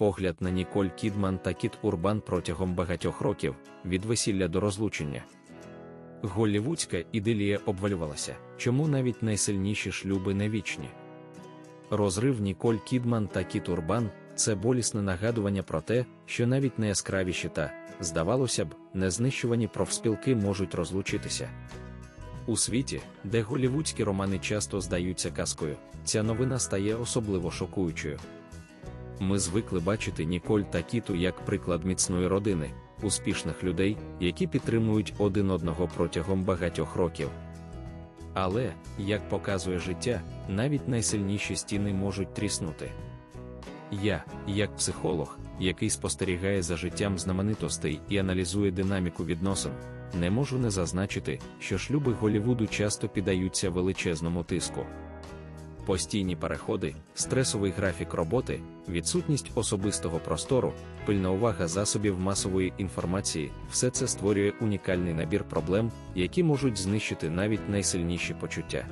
погляд на Ніколь Кідман та Кіт Урбан протягом багатьох років від весілля до розлучення. Голлівудська ідилія обвалювалася, чому навіть найсильніші шлюби не вічні. Розрив Ніколь Кідман та Кіт Урбан це болісне нагадування про те, що навіть найяскравіші та, здавалося б, незнищувані профспілки можуть розлучитися. У світі, де голівудські романи часто здаються казкою, ця новина стає особливо шокуючою. Ми звикли бачити Ніколь та Кіту як приклад міцної родини, успішних людей, які підтримують один одного протягом багатьох років. Але, як показує життя, навіть найсильніші стіни можуть тріснути. Я, як психолог, який спостерігає за життям знаменитостей і аналізує динаміку відносин, не можу не зазначити, що шлюби Голівуду часто піддаються величезному тиску. Постійні переходи, стресовий графік роботи, відсутність особистого простору, пильна увага засобів масової інформації все це створює унікальний набір проблем, які можуть знищити навіть найсильніші почуття.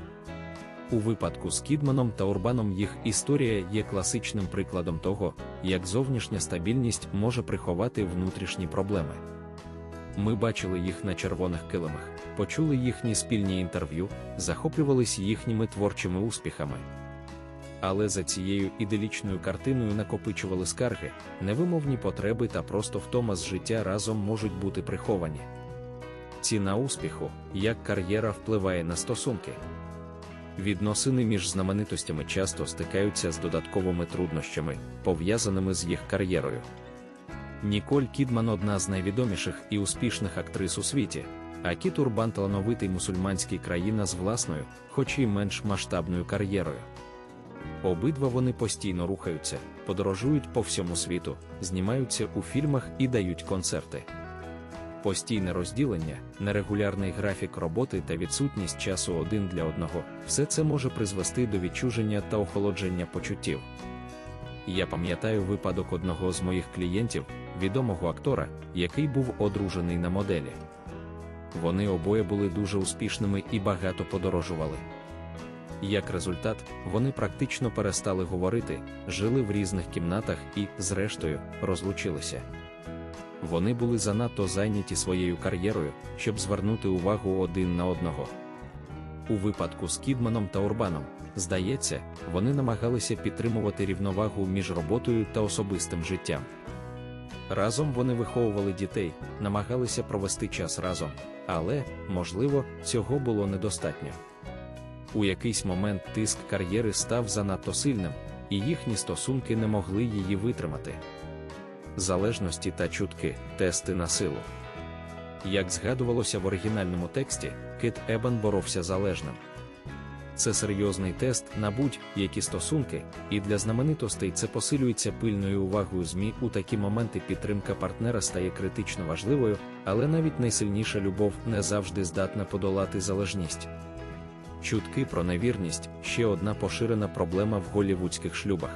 У випадку з Кідманом та Урбаном їх історія є класичним прикладом того, як зовнішня стабільність може приховати внутрішні проблеми. Ми бачили їх на червоних килимах, почули їхні спільні інтерв'ю, захоплювались їхніми творчими успіхами. Але за цією іделічною картиною накопичували скарги, невимовні потреби та просто втома з життя разом можуть бути приховані. Ціна успіху, як кар'єра впливає на стосунки. Відносини між знаменитостями часто стикаються з додатковими труднощами, пов'язаними з їх кар'єрою. Ніколь Кідман одна з найвідоміших і успішних актрис у світі, а Кіт Урбан талановитий мусульманський країна з власною, хоч і менш масштабною кар'єрою. Обидва вони постійно рухаються, подорожують по всьому світу, знімаються у фільмах і дають концерти. Постійне розділення, нерегулярний графік роботи та відсутність часу один для одного все це може призвести до відчуження та охолодження почуттів. Я пам'ятаю випадок одного з моїх клієнтів, відомого актора, який був одружений на моделі. Вони обоє були дуже успішними і багато подорожували. Як результат, вони практично перестали говорити, жили в різних кімнатах і, зрештою, розлучилися. Вони були занадто зайняті своєю кар'єрою, щоб звернути увагу один на одного. У випадку з Кідманом та Урбаном, здається, вони намагалися підтримувати рівновагу між роботою та особистим життям. Разом вони виховували дітей, намагалися провести час разом, але, можливо, цього було недостатньо. У якийсь момент тиск кар'єри став занадто сильним, і їхні стосунки не могли її витримати. Залежності та чутки, тести на силу. Як згадувалося в оригінальному тексті, Кит Ебан боровся залежним. Це серйозний тест на будь-які стосунки, і для знаменитостей це посилюється пильною увагою ЗМІ у такі моменти підтримка партнера стає критично важливою, але навіть найсильніша любов не завжди здатна подолати залежність. Чутки про невірність ще одна поширена проблема в голівудських шлюбах.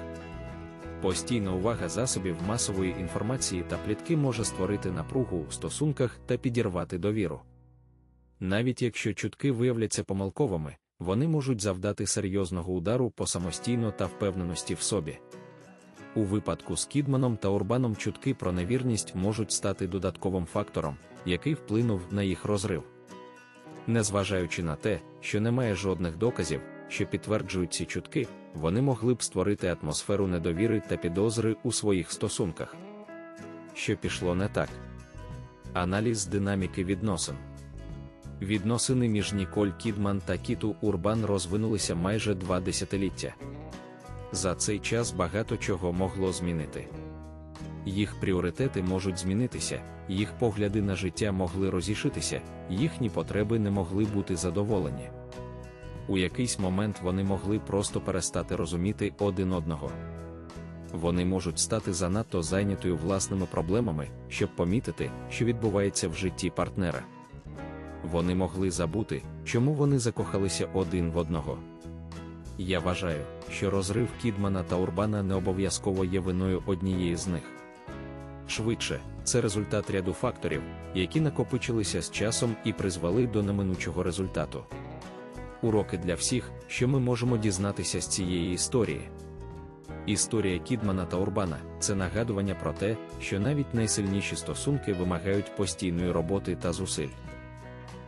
Постійна увага засобів масової інформації та плітки може створити напругу у стосунках та підірвати довіру. Навіть якщо чутки виявляться помилковими, вони можуть завдати серйозного удару по самостійно та впевненості в собі. У випадку з Кідманом та Урбаном чутки про невірність можуть стати додатковим фактором, який вплинув на їх розрив. Незважаючи на те, що немає жодних доказів, що підтверджують ці чутки, вони могли б створити атмосферу недовіри та підозри у своїх стосунках. Що пішло не так. Аналіз динаміки відносин. Відносини між Ніколь Кідман та Кіту Урбан розвинулися майже два десятиліття. За цей час багато чого могло змінити. Їх пріоритети можуть змінитися, їх погляди на життя могли розішитися, їхні потреби не могли бути задоволені. У якийсь момент вони могли просто перестати розуміти один одного. Вони можуть стати занадто зайнятою власними проблемами, щоб помітити, що відбувається в житті партнера. Вони могли забути, чому вони закохалися один в одного. Я вважаю, що розрив Кідмана та Урбана не обов'язково є виною однієї з них. Швидше, це результат ряду факторів, які накопичилися з часом і призвели до неминучого результату. Уроки для всіх, що ми можемо дізнатися з цієї історії. Історія Кідмана та Урбана це нагадування про те, що навіть найсильніші стосунки вимагають постійної роботи та зусиль.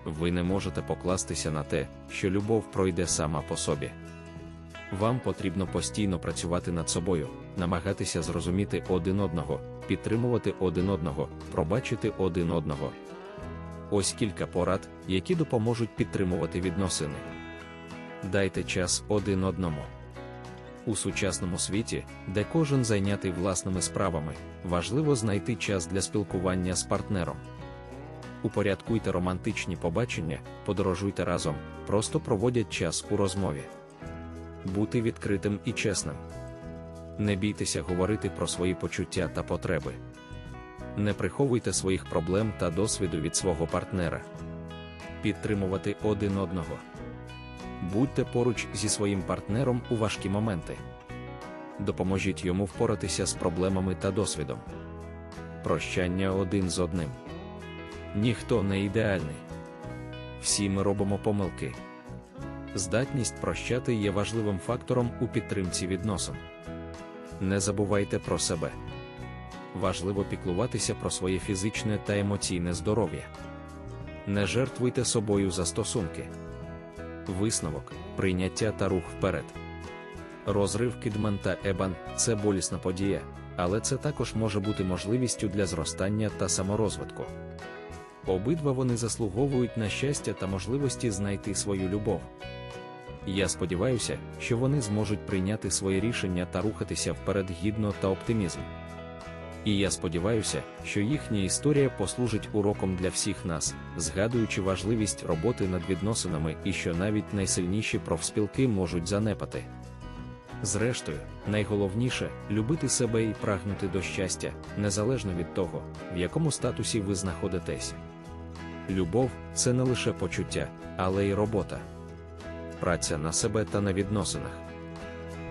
Ви не можете покластися на те, що любов пройде сама по собі. Вам потрібно постійно працювати над собою, намагатися зрозуміти один одного, підтримувати один одного, пробачити один одного. Ось кілька порад, які допоможуть підтримувати відносини. Дайте час один одному. У сучасному світі, де кожен зайнятий власними справами, важливо знайти час для спілкування з партнером. Упорядкуйте романтичні побачення, подорожуйте разом, просто проводять час у розмові. Бути відкритим і чесним. Не бійтеся говорити про свої почуття та потреби. Не приховуйте своїх проблем та досвіду від свого партнера. Підтримувати один одного. Будьте поруч зі своїм партнером у важкі моменти. Допоможіть йому впоратися з проблемами та досвідом. Прощання один з одним. Ніхто не ідеальний. Всі ми робимо помилки. Здатність прощати є важливим фактором у підтримці відносин. Не забувайте про себе. Важливо піклуватися про своє фізичне та емоційне здоров'я. Не жертвуйте собою за стосунки. Висновок, прийняття та рух вперед. Розрив Кідман та Ебан це болісна подія, але це також може бути можливістю для зростання та саморозвитку. Обидва вони заслуговують на щастя та можливості знайти свою любов. Я сподіваюся, що вони зможуть прийняти своє рішення та рухатися вперед гідно та оптимізм. І я сподіваюся, що їхня історія послужить уроком для всіх нас, згадуючи важливість роботи над відносинами і що навіть найсильніші профспілки можуть занепати. Зрештою, найголовніше любити себе і прагнути до щастя, незалежно від того, в якому статусі ви знаходитесь. Любов це не лише почуття, але й робота. Праця на себе та на відносинах.